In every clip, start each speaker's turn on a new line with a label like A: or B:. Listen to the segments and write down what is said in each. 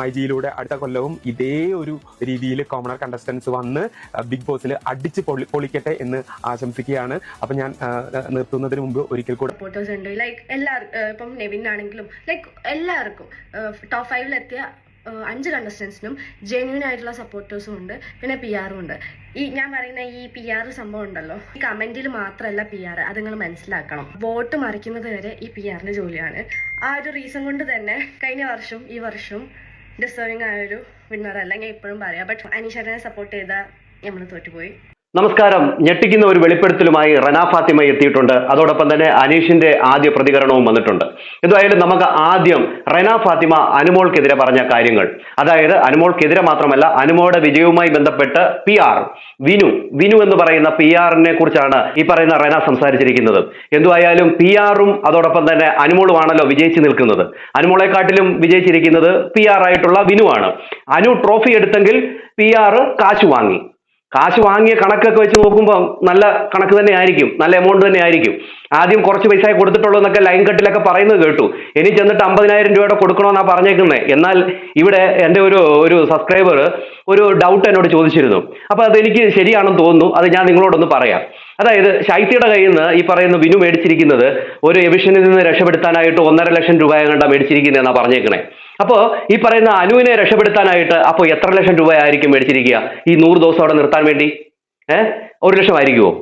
A: മൈജിയിലൂടെ അടുത്ത കൊല്ലവും ഇതേ ഒരു രീതിയിൽ കോമണർ കണ്ടസ്റ്റൻസ് വന്ന് ബിഗ് ബോസിൽ അടിച്ച് പൊളി പൊളിക്കട്ടെ എന്ന് ആശംസിക്കുകയാണ്. അപ്പൊ ഞാൻ നിർത്തുന്നതിന് മുമ്പ് ഒരിക്കൽ കൂടെ
B: ഫോട്ടോസ് ഉണ്ട്. ലൈക്ക് എല്ലാവർക്കും ഇപ്പം നെവിൻ ആണെങ്കിലും ലൈക്ക് എല്ലാവർക്കും ടോപ്പ് ഫൈവിലെത്തിയ അഞ്ച് കണ്ടസ്റ്റൻസിനും ജെന്യൂൻ ആയിട്ടുള്ള സപ്പോർട്ടേഴ്സും ഉണ്ട്. പിന്നെ പി ആറും ഉണ്ട്. ഈ ഞാൻ പറയുന്ന ഈ പി ആർ സംഭവം ഉണ്ടല്ലോ. ഈ കമന്റിൽ മാത്രമല്ല പി ആർ അത് നിങ്ങൾ മനസ്സിലാക്കണം. വോട്ട് മറിക്കുന്നത് വരെ ഈ പി ആറിന്റെ ജോലിയാണ്. ആ ഒരു റീസൺ കൊണ്ട് തന്നെ കഴിഞ്ഞ വർഷം ഈ വർഷം ഡിസേർവിംഗ് ആയൊരു വിന്നർ ഞാൻ ഇപ്പോഴും പറയാം. ബട്ട് അനീഷനെ സപ്പോർട്ട് ചെയ്ത നമ്മൾ തോറ്റുപോയി.
C: നമസ്കാരം. ഞെട്ടിക്കുന്ന ഒരു വെളിപ്പെടുത്തലുമായി റന ഫാത്തിമ എത്തിയിട്ടുണ്ട്. അതോടൊപ്പം തന്നെ അനീഷിന്റെ ആദ്യ പ്രതികരണവും വന്നിട്ടുണ്ട്. എന്തായാലും നമുക്ക് ആദ്യം റന ഫാത്തിമ അനുമോൾക്കെതിരെ പറഞ്ഞ കാര്യങ്ങൾ. അതായത് അനുമോൾക്കെതിരെ മാത്രമല്ല അനുമോയുടെ വിജയവുമായി ബന്ധപ്പെട്ട് പി ആർ വിനു വിനു എന്ന് പറയുന്ന പി ആറിനെ കുറിച്ചാണ് ഈ പറയുന്ന റന സംസാരിച്ചിരിക്കുന്നത്. എന്തുവായാലും പി ആറും അതോടൊപ്പം തന്നെ അനുമോളുമാണല്ലോ വിജയിച്ചു നിൽക്കുന്നത്. അനുമോളെക്കാട്ടിലും വിജയിച്ചിരിക്കുന്നത് പി ആർ ആയിട്ടുള്ള ആണ് അനു ട്രോഫി എടുത്തെങ്കിൽ പി ആർ കാശ് വാങ്ങി. കാശ് വാങ്ങിയ കണക്കൊക്കെ വെച്ച് നോക്കുമ്പോൾ നല്ല കണക്ക് തന്നെ ആയിരിക്കും നല്ല എമൗണ്ട് തന്നെ ആയിരിക്കും. ആദ്യം കുറച്ച് പൈസ കൊടുത്തിട്ടുള്ളൂ എന്നൊക്കെ ലൈൻ കട്ടിലൊക്കെ പറയുന്നത് കേട്ടു. ഇനി ചെന്നിട്ട് അമ്പതിനായിരം രൂപയുടെ കൊടുക്കണമെന്നാണ് പറഞ്ഞേക്കുന്നത് എന്നാൽ ഇവിടെ എന്റെ ഒരു ഒരു സബ്സ്ക്രൈബർ ഒരു ഡൗട്ട് എന്നോട് ചോദിച്ചിരുന്നു. അപ്പോൾ അതെനിക്ക് ശരിയാണെന്ന് തോന്നുന്നു. അത് ഞാൻ നിങ്ങളോടൊന്ന് പറയാം. അതായത് ശൈത്യയുടെ കയ്യിൽ നിന്ന് ഈ പറയുന്ന വിനു മേടിച്ചിരിക്കുന്നത് ഒരു എവിഷനിൽ നിന്ന് രക്ഷപ്പെടുത്താനായിട്ട് ഒന്നര ലക്ഷം രൂപ കണ്ട മേടിച്ചിരിക്കുന്നതെന്നാണ് പറഞ്ഞേക്കണേ. അപ്പോൾ ഈ പറയുന്ന അനുവിനെ രക്ഷപ്പെടുത്താനായിട്ട് അപ്പോൾ എത്ര ലക്ഷം രൂപയായിരിക്കും മേടിച്ചിരിക്കുക? ഈ നൂറ് ദിവസം അവിടെ നിർത്താൻ വേണ്ടി? ഏഹ് ഒരു ലക്ഷം ആയിരിക്കുമോ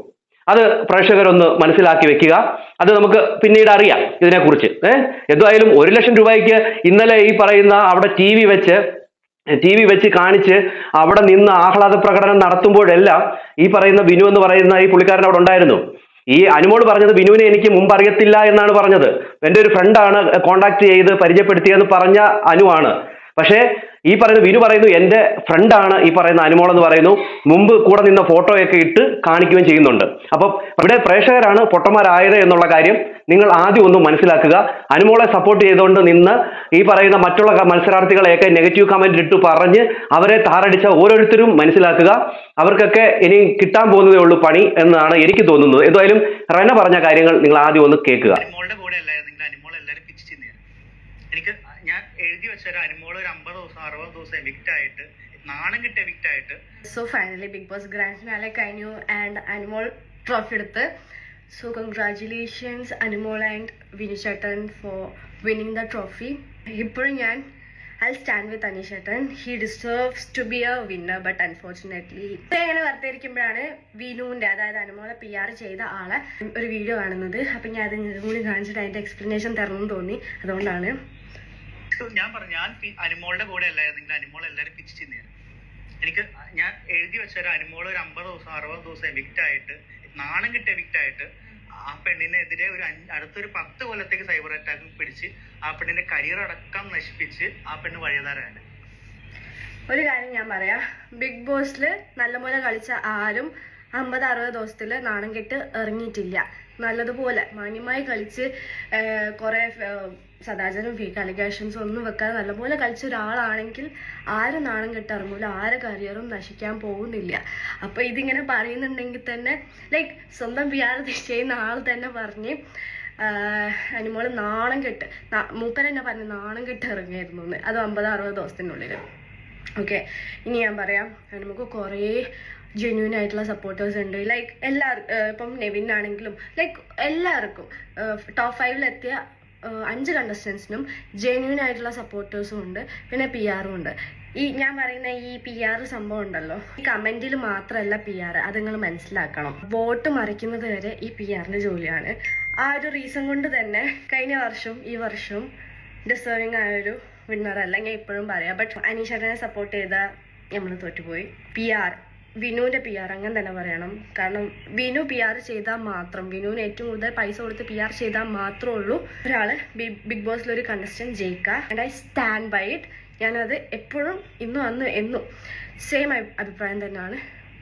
C: അത് പ്രേക്ഷകരൊന്ന് മനസ്സിലാക്കി വെക്കുക. അത് നമുക്ക് പിന്നീട് അറിയാം ഇതിനെക്കുറിച്ച്. ഏഹ് എന്തായാലും ഒരു ലക്ഷം രൂപയ്ക്ക് ഇന്നലെ ഈ പറയുന്ന അവിടെ ടി വി വെച്ച് ടി വി വെച്ച് കാണിച്ച് അവിടെ നിന്ന് ആഹ്ലാദ പ്രകടനം നടത്തുമ്പോഴെല്ലാം ഈ പറയുന്ന ബിനു എന്ന് പറയുന്ന ഈ പുള്ളിക്കാരൻ അവിടെ ഉണ്ടായിരുന്നു. ഈ അനുമോട് പറഞ്ഞത് ബിനുവിനെ എനിക്ക് മുമ്പ് അറിയത്തില്ല എന്നാണ് പറഞ്ഞത്. എന്റെ ഒരു ഫ്രണ്ടാണ് കോണ്ടാക്ട് ചെയ്ത് പരിചയപ്പെടുത്തിയെന്ന് പറഞ്ഞ അനുവാണ് പക്ഷേ ഈ പറയുന്ന വിനു പറയുന്നു എന്റെ ഫ്രണ്ടാണ് ഈ പറയുന്ന അനുമോൾ എന്ന് പറയുന്നു മുമ്പ് കൂടെ നിന്ന ഫോട്ടോയൊക്കെ ഇട്ട് കാണിക്കുകയും ചെയ്യുന്നുണ്ട്. അപ്പം ഇവിടെ പ്രേക്ഷകരാണ് പൊട്ടന്മാരായത് എന്നുള്ള കാര്യം നിങ്ങൾ ആദ്യം ഒന്ന് മനസ്സിലാക്കുക. അനുമോളെ സപ്പോർട്ട് ചെയ്തുകൊണ്ട് നിന്ന് ഈ പറയുന്ന മറ്റുള്ള ക- മത്സരാർത്ഥികളെയൊക്കെ നെഗറ്റീവ് കമന്റ് ഇട്ട് പറഞ്ഞ് അവരെ താറടിച്ച ഓരോരുത്തരും മനസ്സിലാക്കുക. അവർക്കൊക്കെ ഇനി കിട്ടാൻ പോകുന്നതേ ഉള്ളൂ പണി എന്നാണ് എനിക്ക് തോന്നുന്നത്. എന്തായാലും റന പറഞ്ഞ കാര്യങ്ങൾ നിങ്ങൾ ആദ്യം ഒന്ന് കേൾക്കുക.
D: എനിക്ക് ഞാൻ എഴുതി വെച്ച ഒരു അനുമോൾ ഒരു അമ്പത് ദിവസം അറുപത് ദിവസം എവിക്റ്റ് ആയിട്ട് നാണം കിട്ടിയ എവിക്റ്റ് ആയിട്ട്.
B: So finally Bigg Boss grand finale കഴിഞ്ഞു ആൻഡ് അനുമോൾ ട്രോഫി എടുത്ത് സോ congratulations വിനു ചേട്ടൻ ഫോർ winning ദ ട്രോഫി ഇപ്പോഴും ഞാൻ ഐ സ്റ്റാൻഡ് വിത്ത് ചേട്ടൻ he deserves to be a winner but ഇപ്പൊ ഇങ്ങനെ വെറുതെ ഇരിക്കുമ്പോഴാണ് വിനുവിന്റെ അതായത് അനുമോളെ പി ആർ ചെയ്ത ആളെ ഒരു വീഡിയോ കാണുന്നത്. അപ്പൊ ഞാൻ അത് കൂടി കാണിച്ചിട്ട് അതിന്റെ എക്സ്പ്ലനേഷൻ തരണം തോന്നി. അതുകൊണ്ടാണ്.
D: So ഞാൻ പറഞ്ഞു ഞാൻ പി- കൂടെ കൂടെ അല്ലായിരുന്നെങ്കിൽ അനുമോൾ എല്ലാവരും പിച്ച് ചെയ്യുന്നതാണ് എനിക്ക് ഞാൻ എഴുതി വെച്ച ഒരു അനിമോൾ ഒരു അമ്പത് ദിവസം അറുപത് ദിവസം എവിക്റ്റ് ആയിട്ട് നാണം കിട്ടിയ എവിക്റ്റ് ആയിട്ട് ആ പെണ്ണിനെതിരെ ഒരു അടുത്തൊരു പത്ത് കൊല്ലത്തേക്ക് സൈബർ അറ്റാക്ക് പിടിച്ച് ആ പെണ്ണിന്റെ കരിയർ അടക്കം നശിപ്പിച്ച് ആ പെണ്ണ് വഴിയതാരാണ്?
B: ഒരു കാര്യം ഞാൻ പറയാ. ബിഗ് ബോസിൽ നല്ലപോലെ കളിച്ച ആരും അമ്പത് അറുപത് ദിവസത്തിൽ നാണം കെട്ട് ഇറങ്ങിയിട്ടില്ല. നല്ലതുപോലെ മാന്യമായി കളിച്ച് കുറേ സദാചാരം ഫേക്ക് അലിഗേഷൻസ് ഒന്നും വെക്കാതെ നല്ലപോലെ കളിച്ച ഒരാളാണെങ്കിൽ ആരും നാണം കെട്ടിറങ്ങൂല ആരെ കരിയറും നശിക്കാൻ പോകുന്നില്ല. അപ്പൊ ഇതിങ്ങനെ പറയുന്നുണ്ടെങ്കിൽ തന്നെ ലൈക്ക് സ്വന്തം പി ആർ ചെയ്യുന്ന ആൾ തന്നെ പറഞ്ഞ് അനിമോൾ നാണം കെട്ട് മൂപ്പൻ എന്നെ പറഞ്ഞു നാണം കെട്ട് ഇറങ്ങിയായിരുന്നു എന്ന്. അത് അമ്പത് അറുപത് ദിവസത്തിനുള്ളിൽ ഓക്കെ ഇനി ഞാൻ പറയാം. നമുക്ക് കുറേ ജെന്യൂൻ ആയിട്ടുള്ള സപ്പോർട്ടേഴ്സ് ഉണ്ട്. ലൈക്ക് എല്ലാവർക്കും ഇപ്പം നെവിൻ ആണെങ്കിലും ലൈക്ക് എല്ലാവർക്കും ടോപ്പ് ഫൈവിലെത്തിയ അഞ്ച് കണ്ടസ്റ്റൻസിനും ജെന്യൂൻ ആയിട്ടുള്ള സപ്പോർട്ടേഴ്സും ഉണ്ട്. പിന്നെ പി ആറും ഉണ്ട്. ഈ ഞാൻ പറയുന്ന ഈ പി ആർ സംഭവം ഉണ്ടല്ലോ. ഈ കമന്റിൽ മാത്രമല്ല പി ആർ അത് നിങ്ങൾ മനസ്സിലാക്കണം. വോട്ട് മറിക്കുന്നത് വരെ ഈ പി ആറിന്റെ ജോലിയാണ്. ആ ഒരു റീസൺ കൊണ്ട് തന്നെ കഴിഞ്ഞ വർഷവും ഈ വർഷവും ഡിസേർവിംഗ് ആയൊരു വിന്നർ അല്ല ഞാൻ ഇപ്പോഴും പറയാം. ബട്ട് അനീഷനെ സപ്പോർട്ട് ചെയ്ത നമ്മൾ തോറ്റുപോയി. പി ആർ വിനുവിന്റെ പി ആർ അങ്ങനെ തന്നെ പറയണം. കാരണം വിനു പി ആർ ചെയ്താൽ മാത്രം വിനുവിന് ഏറ്റവും കൂടുതൽ പൈസ കൊടുത്ത് പി ആർ ചെയ്താൽ മാത്രമേ ഉള്ളൂ. ഒരാൾ ബിഗ് ബോസിൽ ഒരു കണ്ടസ്റ്റന്റ് ജയിക്കുക and I stand by it ഞാനത് എപ്പോഴും ഇന്നും അന്ന് എന്നും സെയിം അഭിപ്രായം തന്നെയാണ്.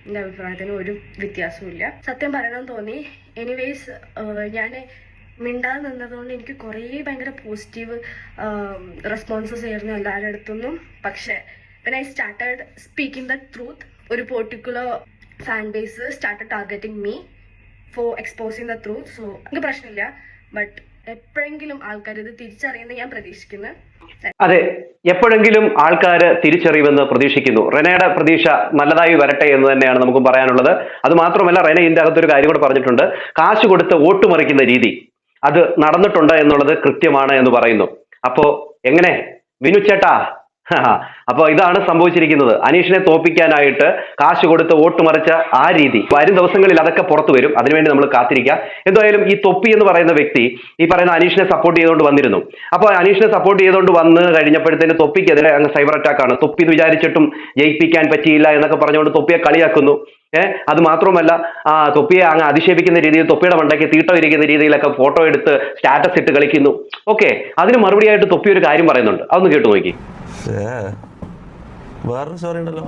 B: എന്റെ അഭിപ്രായത്തിന് ഒരു വ്യത്യാസവും സത്യം പറയണമെന്ന് തോന്നി. എനിവേസ് ഞാൻ മിണ്ടാതെ നിന്നതുകൊണ്ട് എനിക്ക് കുറേ ഭയങ്കര പോസിറ്റീവ് റെസ്പോൺസസ് ആയിരുന്നു എല്ലാവരുടെ അടുത്തുനിന്നും പക്ഷേ when I started speaking the truth ഒരു particular fan base start targeting me for exposing the truth so എനിക്ക് പ്രശ്നമില്ല. ബട്ട് എപ്പോഴെങ്കിലും ആൾക്കാർ ഇത് തിരിച്ചറിയുന്നത് ഞാൻ പ്രതീക്ഷിക്കുന്നു.
C: അതെ എപ്പോഴെങ്കിലും ആൾക്കാർ തിരിച്ചറിയുമെന്ന് പ്രതീക്ഷിക്കുന്നു. റെനയുടെ പ്രതീക്ഷ നല്ലതായി വരട്ടെ എന്ന് തന്നെയാണ് നമുക്ക് പറയാനുള്ളത്. അത് മാത്രമല്ല റെന ഇതിന്റെ അകത്തൊരു കാര്യം കൂടെ പറഞ്ഞിട്ടുണ്ട്. കാശ് കൊടുത്ത് വോട്ട് മറിക്കുന്ന രീതി. അത് നടന്നിട്ടുണ്ട് എന്നുള്ളത് കൃത്യമാണ് എന്ന് പറയുന്നു. അപ്പോ എങ്ങനെ? വിനു ചേട്ടാ അപ്പൊ ഇതാണ് സംഭവിച്ചിരിക്കുന്നത്. അനീഷിനെ തോപ്പിക്കാനായിട്ട് കാശ് കൊടുത്ത് വോട്ട് മറിച്ച ആ രീതി. വരും ദിവസങ്ങളിൽ അതൊക്കെ പുറത്തു വരും. അതിനുവേണ്ടി നമ്മൾ കാത്തിരിക്കുക എന്തായാലും ഈ തൊപ്പി എന്ന് പറയുന്ന വ്യക്തി ഈ പറയുന്ന അനീഷിനെ സപ്പോർട്ട് ചെയ്തുകൊണ്ട് വന്നിരുന്നു. അപ്പോൾ അനീഷിനെ സപ്പോർട്ട് ചെയ്തുകൊണ്ട് വന്ന് കഴിഞ്ഞപ്പോഴത്തേന് തൊപ്പിക്കെതിരെ അങ്ങ് സൈബർ അറ്റാക്ക് ആണ്. തൊപ്പി എന്ന് വിചാരിച്ചിട്ടും ജയിപ്പിക്കാൻ പറ്റിയില്ല എന്നൊക്കെ പറഞ്ഞുകൊണ്ട് തൊപ്പിയെ കളിയാക്കുന്നു. ഏഹ് അത് മാത്രമല്ല ആ തൊപ്പിയെ അങ്ങ് അധിക്ഷേപിക്കുന്ന രീതിയിൽ തൊപ്പിയുടെ മണ്ടയ്ക്ക് തീട്ടം ഇരിക്കുന്ന രീതിയിലൊക്കെ ഫോട്ടോ എടുത്ത് സ്റ്റാറ്റസ് ഇട്ട് കളിക്കുന്നു. ഓക്കെ അതിന് മറുപടിയായിട്ട് തൊപ്പി ഒരു കാര്യം പറയുന്നുണ്ട്. അതൊന്ന് കേട്ടു നോക്കി.
E: വേറൊരു സ്റ്റോറി ഉണ്ടല്ലോ.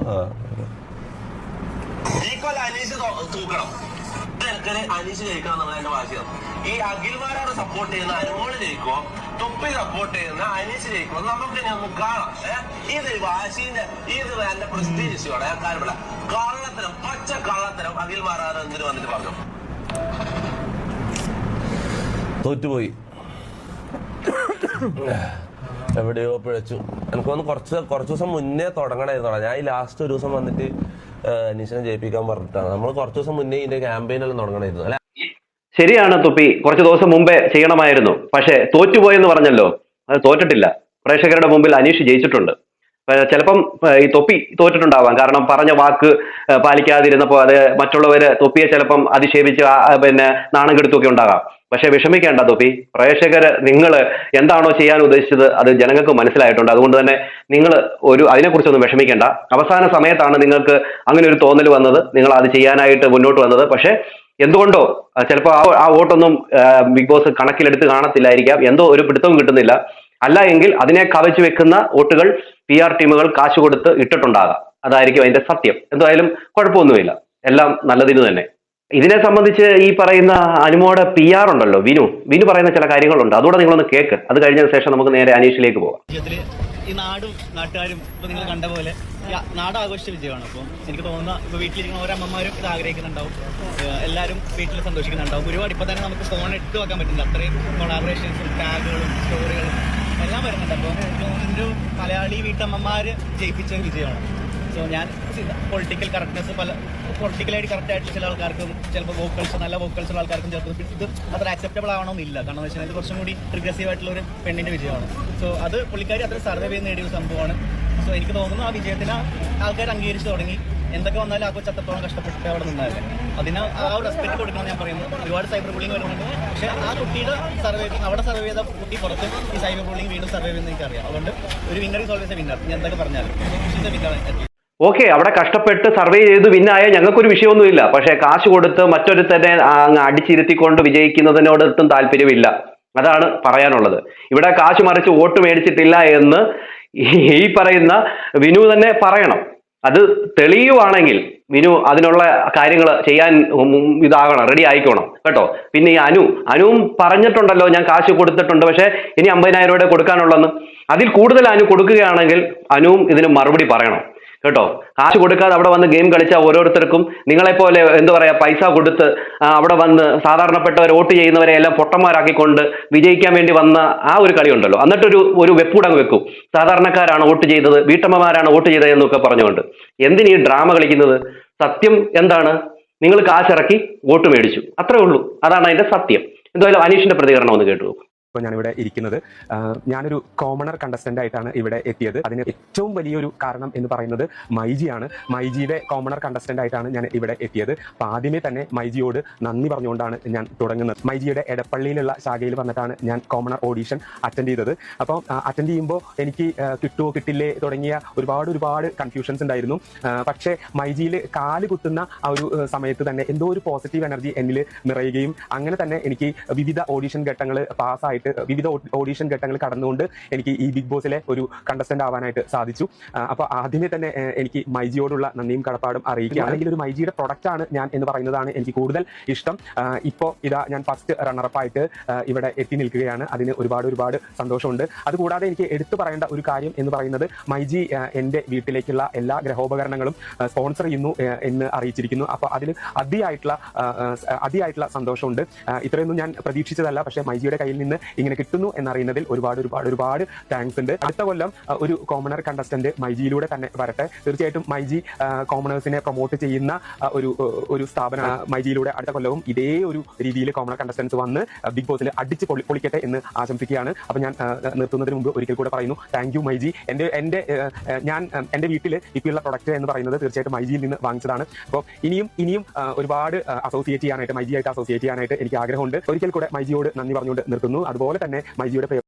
F: അനീഷ് ജയിക്കണം എന്റെ വാശിയാണ്. ഈ അഖിൽമാരോട് സപ്പോർട്ട് ചെയ്യുന്ന അനുമോൾ തൊപ്പി സപ്പോർട്ട് ചെയ്യുന്ന അനീഷ് ജയിക്കോ നമുക്ക് ഇനി ഒന്ന് കാണാം. ഏ? ഇത് വാശിന്റെ ഇത് എന്റെ പ്രസ്റ്റീജ് ഇഷ്യൂടെ കാര്യമില്ല. കള്ളത്തരം പച്ച കള്ളത്തരം അഖിൽമാരാണ് എന്തിനു വന്നിട്ട് പറഞ്ഞു?
E: തോറ്റുപോയി. എവിടെയോ പിഴച്ചു. എനിക്ക് തോന്നുന്നു കുറച്ച് കുറച്ച് ദിവസം മുന്നേ തുടങ്ങണമായിരുന്നു ഞാൻ ഈ ലാസ്റ്റ് ഒരു ദിവസം വന്നിട്ട് അനീഷിനെ ജയിപ്പിക്കാൻ പറഞ്ഞിട്ടാണ്. നമ്മൾ കുറച്ച് ദിവസം മുന്നേ ഇതിന്റെ ക്യാമ്പയിൻ എല്ലാം തുടങ്ങണമായിരുന്നു അല്ലെ?
C: ശരിയാണ് തുപ്പി. കുറച്ച് ദിവസം മുമ്പേ ചെയ്യണമായിരുന്നു. പക്ഷേ തോറ്റുപോയെന്ന് പറഞ്ഞല്ലോ. അത് തോറ്റിട്ടില്ല. പ്രേക്ഷകരുടെ മുമ്പിൽ അനീഷ് ജയിച്ചിട്ടുണ്ട്. ചിലപ്പം ഈ തൊപ്പി തോറ്റിട്ടുണ്ടാവാം. കാരണം പറഞ്ഞ വാക്ക് പാലിക്കാതിരുന്നപ്പോൾ അത് മറ്റുള്ളവർ തൊപ്പിയെ ചിലപ്പം അധിക്ഷേപിച്ച് പിന്നെ നാണം കെടുത്തൊക്കെ ഉണ്ടാകാം. പക്ഷെ വിഷമിക്കേണ്ട തൊപ്പി. പ്രേക്ഷകർ നിങ്ങൾ എന്താണോ ചെയ്യാൻ ഉദ്ദേശിച്ചത് അത് ജനങ്ങൾക്ക് മനസ്സിലായിട്ടുണ്ട്. അതുകൊണ്ട് തന്നെ നിങ്ങൾ ഒരു അതിനെക്കുറിച്ചൊന്നും വിഷമിക്കേണ്ട. അവസാന സമയത്താണ് നിങ്ങൾക്ക് അങ്ങനെ ഒരു തോന്നൽ വന്നത്. നിങ്ങൾ അത് ചെയ്യാനായിട്ട് മുന്നോട്ട് വന്നത്. പക്ഷേ എന്തുകൊണ്ടോ ചിലപ്പോൾ ആ ആ വോട്ടൊന്നും ബിഗ് ബോസ് കണക്കിലെടുത്ത് കാണത്തില്ലായിരിക്കാം. എന്തോ ഒരു പിടുത്തവും കിട്ടുന്നില്ല. അല്ല എങ്കിൽ അതിനെ കവച്ചു വെക്കുന്ന വോട്ടുകൾ പി ആർ ടീമുകൾ കാശ് കൊടുത്ത് ഇട്ടിട്ടുണ്ടാകാം. അതായിരിക്കും അതിന്റെ സത്യം. എന്തായാലും കുഴപ്പമൊന്നുമില്ല. എല്ലാം നല്ലതിന് തന്നെ. ഇതിനെ സംബന്ധിച്ച് ഈ പറയുന്ന അനുമോടെ പി ആർ ഉണ്ടല്ലോ വിനു. വിനു പറയുന്ന ചില കാര്യങ്ങളുണ്ട്. അതുകൂടെ നിങ്ങളൊന്ന് കേക്ക്. അത് കഴിഞ്ഞ ശേഷം നമുക്ക് നേരെ അനീഷിലേക്ക് പോകാം.
G: ഈ നാടും നാട്ടുകാരും ഇപ്പൊ നിങ്ങൾ കണ്ട പോലെ നാട് ആഘോഷിച്ച വിജയമാണ്. അപ്പം എനിക്ക് തോന്നുന്ന ഇപ്പൊ വീട്ടിലിരിക്കുന്ന ഓരോ അമ്മമാരും ഇത് ആഗ്രഹിക്കുന്നുണ്ടാവും. എല്ലാവരും വീട്ടിൽ സന്തോഷിക്കുന്നുണ്ടാവും. ഒരുപാട് ഇപ്പൊ തന്നെ നമുക്ക് ഫോൺ എടുത്തു വെക്കാൻ പറ്റുന്നില്ല. അത്രയും കൊളാബറേഷൻസും ടാഗുകളും സ്റ്റോറികളും എല്ലാം വരുന്നുണ്ട്. അപ്പോൾ ഒരു മലയാളി വീട്ടമ്മമാര് ജയിപ്പിച്ച വിജയമാണ്. സോ ഞാൻ പൊളിറ്റിക്കൽ കറക്റ്റ്നെസ് പല പൊളിറ്റിക്കലായിട്ട് കറക്റ്റ് ആയിട്ട് ചില ആൾക്കാർക്കും ചിലപ്പോൾ വോക്കൽസ് നല്ല വോക്കൽസ് ഉള്ള ആൾക്കാർക്കും ചിലപ്പോൾ ഇത് അത്ര ആക്സെപ്റ്റബിൾ ആവണമെന്നില്ല കാരണം എന്ന് വെച്ചാൽ ഇത് കുറച്ചും കൂടി റിഗ്രസീവ് ആയിട്ടുള്ള ഒരു പെണ്ണിന്റെ വിജയമാണ്. സോ അത് പുള്ളിക്കാരി അത്ര സർവേ ചെയ്ത് നേടിയ ഒരു സംഭവമാണ്. സോ എനിക്ക് തോന്നുന്നു ആ വിജയത്തിന് ആൾക്കാർ അംഗീകരിച്ച് തുടങ്ങി. എന്തൊക്കെ വന്നാലും ആ കൊച്ചു കഷ്ടപ്പെട്ടിട്ട് കഷ്ടപ്പെട്ട് അവിടെ നിന്നാലേ അതിന് ആ ഒരു റെസ്പെക്ട് കൊടുക്കണം ഞാൻ പറയുന്നു. ഒരുപാട് സൈബർ ബുള്ളിങ് വരുന്നുണ്ട്. പക്ഷേ ആ കുട്ടിയുടെ സർവേ അവിടെ സർവേ ചെയ്ത കുട്ടി പുറത്ത് ഈ സൈബർ ബുള്ളിങ് വീണ്ടും സർവേ ചെയ്യുന്ന എനിക്കറിയാം. അതുകൊണ്ട് ഒരു വിന്നർ എ വിന്നർ ഞാൻ എന്തൊക്കെ പറഞ്ഞാലും.
C: ഓക്കെ അവിടെ കഷ്ടപ്പെട്ട് സർവേ ചെയ്ത് വിന്നായ ഞങ്ങൾക്കൊരു വിഷയമൊന്നുമില്ല. പക്ഷേ കാശ് കൊടുത്ത് മറ്റൊരുത്തനെ അങ്ങ് അടിച്ചിരുത്തിക്കൊണ്ട് വിജയിക്കുന്നതിനോടൊട്ടും താല്പര്യമില്ല. അതാണ് പറയാനുള്ളത്. ഇവിടെ കാശ് മറിച്ച് വോട്ട് മേടിച്ചിട്ടില്ല എന്ന് ഈ പറയുന്ന വിനു തന്നെ പറയണം. അത് തെളിയുവാണെങ്കിൽ മിനു അതിനുള്ള കാര്യങ്ങൾ ചെയ്യാൻ ഇതാകണം റെഡി ആയിക്കോണം കേട്ടോ? പിന്നെ ഈ അനു അനുവും പറഞ്ഞിട്ടുണ്ടല്ലോ ഞാൻ കാശ് കൊടുത്തിട്ടുണ്ട് പക്ഷേ ഇനി അമ്പതിനായിരം രൂപയുടെ കൊടുക്കാനുള്ളെന്ന് അതിൽ കൂടുതൽ അനു കൊടുക്കുകയാണെങ്കിൽ അനുവും ഇതിന് മറുപടി പറയണം. കേട്ടോ? കാശ് കൊടുക്കാതെ അവിടെ വന്ന് ഗെയിം കളിച്ച ഓരോരുത്തർക്കും നിങ്ങളെപ്പോലെ എന്താ പറയുക പൈസ കൊടുത്ത് അവിടെ വന്ന് സാധാരണപ്പെട്ടവർ വോട്ട് ചെയ്യുന്നവരെ എല്ലാം പൊട്ടന്മാരാക്കിക്കൊണ്ട് വിജയിക്കാൻ വേണ്ടി വന്ന ആ ഒരു കളി ഉണ്ടല്ലോ എന്നിട്ടൊരു ഒരു വെപ്പൂടങ്ങ് വെക്കും. സാധാരണക്കാരാണ് വോട്ട് ചെയ്തത് വീട്ടമ്മമാരാണ് വോട്ട് ചെയ്തത് എന്നൊക്കെ പറഞ്ഞുകൊണ്ട്. എന്തിനീ ഡ്രാമ കളിക്കുന്നത്? സത്യം എന്താണ്? നിങ്ങൾ കാശിറക്കി വോട്ട് മേടിച്ചു. അത്രേ ഉള്ളൂ. അതാണ് അതിന്റെ സത്യം. എന്തായാലും അനീഷിന്റെ പ്രതികരണം ഒന്ന് കേട്ടു
A: ഇപ്പോൾ ഞാനിവിടെ ഇരിക്കുന്നത്. ഞാനൊരു കോമണർ കണ്ടസ്റ്റന്റ് ആയിട്ടാണ് ഇവിടെ എത്തിയത്. അതിന് ഏറ്റവും വലിയൊരു കാരണം എന്ന് പറയുന്നത് മൈജിയാണ്. മൈജിയുടെ കോമണർ കണ്ടസ്റ്റന്റ് ആയിട്ടാണ് ഞാൻ ഇവിടെ എത്തിയത്. അപ്പോൾ ആദ്യമേ തന്നെ മൈജിയോട് നന്ദി പറഞ്ഞുകൊണ്ടാണ് ഞാൻ തുടങ്ങുന്നത്. മൈജിയുടെ എടപ്പള്ളിയിലുള്ള ശാഖയിൽ വന്നിട്ടാണ് ഞാൻ കോമണർ ഓഡീഷൻ അറ്റൻഡ് ചെയ്തത്. അപ്പോൾ അറ്റൻഡ് ചെയ്യുമ്പോൾ എനിക്ക് കിട്ടുമോ കിട്ടില്ലേ തുടങ്ങിയ ഒരുപാട് ഒരുപാട് കൺഫ്യൂഷൻസ് ഉണ്ടായിരുന്നു. പക്ഷേ മൈജിയിൽ കാൽ കുത്തുന്ന ആ ഒരു സമയത്ത് തന്നെ എന്തോ ഒരു പോസിറ്റീവ് എനർജി എന്നിൽ നിറയുകയും അങ്ങനെ തന്നെ എനിക്ക് വിവിധ ഓഡീഷൻ ഘട്ടങ്ങൾ പാസ്സായിട്ട് വിവിധ ഓഡീഷൻ ഘട്ടങ്ങൾ കടന്നുകൊണ്ട് എനിക്ക് ഈ ബിഗ് ബോസിലെ ഒരു കണ്ടസ്റ്റന്റ് ആവാനായിട്ട് സാധിച്ചു. അപ്പോൾ ആദ്യമേ തന്നെ എനിക്ക് മൈജിയോടുള്ള നന്ദിയും കടപ്പാടും അറിയിക്കുക അല്ലെങ്കിൽ ഒരു മൈജിയുടെ പ്രൊഡക്റ്റ് ആണ് ഞാൻ എന്ന് പറയുന്നതാണ് എനിക്ക് കൂടുതൽ ഇഷ്ടം. ഇപ്പോൾ ഇതാ ഞാൻ ഫസ്റ്റ് റണ്ണറപ്പ് ആയിട്ട് ഇവിടെ എത്തി നിൽക്കുകയാണ്. അതിന് ഒരുപാട് ഒരുപാട് സന്തോഷമുണ്ട്. അതുകൂടാതെ എനിക്ക് എടുത്തു പറയേണ്ട ഒരു കാര്യം എന്ന് പറയുന്നത് മൈജി എന്റെ എന്റെ വീട്ടിലേക്കുള്ള എല്ലാ ഗ്രഹോപകരണങ്ങളും സ്പോൺസർ ചെയ്യുന്നു എന്ന് അറിയിച്ചിരിക്കുന്നു. അപ്പോൾ അതിൽ അതിയായിട്ടുള്ള അതിയായിട്ടുള്ള സന്തോഷമുണ്ട്. ഇത്രയൊന്നും ഞാൻ പ്രതീക്ഷിച്ചതല്ല. പക്ഷേ മൈജിയുടെ കയ്യിൽ നിന്ന് ഇങ്ങനെ കിട്ടുന്നു എന്നറിയുന്നതിൽ ഒരുപാട് ഒരുപാട് ഒരുപാട് താങ്ക്സ് ഉണ്ട്. അടുത്ത കൊല്ലം ഒരു കോമണർ കണ്ടസ്റ്റന്റ് മൈജിയിലൂടെ തന്നെ വരട്ടെ. തീർച്ചയായിട്ടും മൈജി കോമണേഴ്സിനെ പ്രൊമോട്ട് ചെയ്യുന്ന ഒരു ഒരു സ്ഥാപന മൈജിയിലൂടെ അടുത്ത കൊല്ലവും ഇതേ ഒരു രീതിയിൽ കോമണർ കണ്ടസ്റ്റൻസ് വന്ന് ബിഗ് ബോസിൽ അടിച്ച് പൊളി പൊളിക്കട്ടെ എന്ന് ആശംസിക്കുകയാണ്. അപ്പൊ ഞാൻ നിർത്തുന്നതിന് മുമ്പ് ഒരിക്കൽ കൂടെ പറയുന്നു താങ്ക് യു മൈജി. എന്റെ എന്റെ ഞാൻ എന്റെ എന്റെ വീട്ടിൽ ഇപ്പോഴുള്ള പ്രൊഡക്റ്റ് എന്ന് പറയുന്നത് തീർച്ചയായിട്ടും മൈജിയിൽ നിന്ന് വാങ്ങിച്ചതാണ്. അപ്പോൾ ഇനിയും ഇനിയും ഒരുപാട് അസോസിയേറ്റ് ചെയ്യാനായിട്ട് മൈജിയായിട്ട് അസോസിയേറ്റ് ചെയ്യാനായിട്ട് എനിക്ക് ആഗ്രഹമുണ്ട്. ഒരിക്കൽ കൂടെ മൈജിയോട് നന്ദി പറഞ്ഞുകൊണ്ട് നിർത്തുന്നു. അതുപോലെ തന്നെ മൈജിയുടെ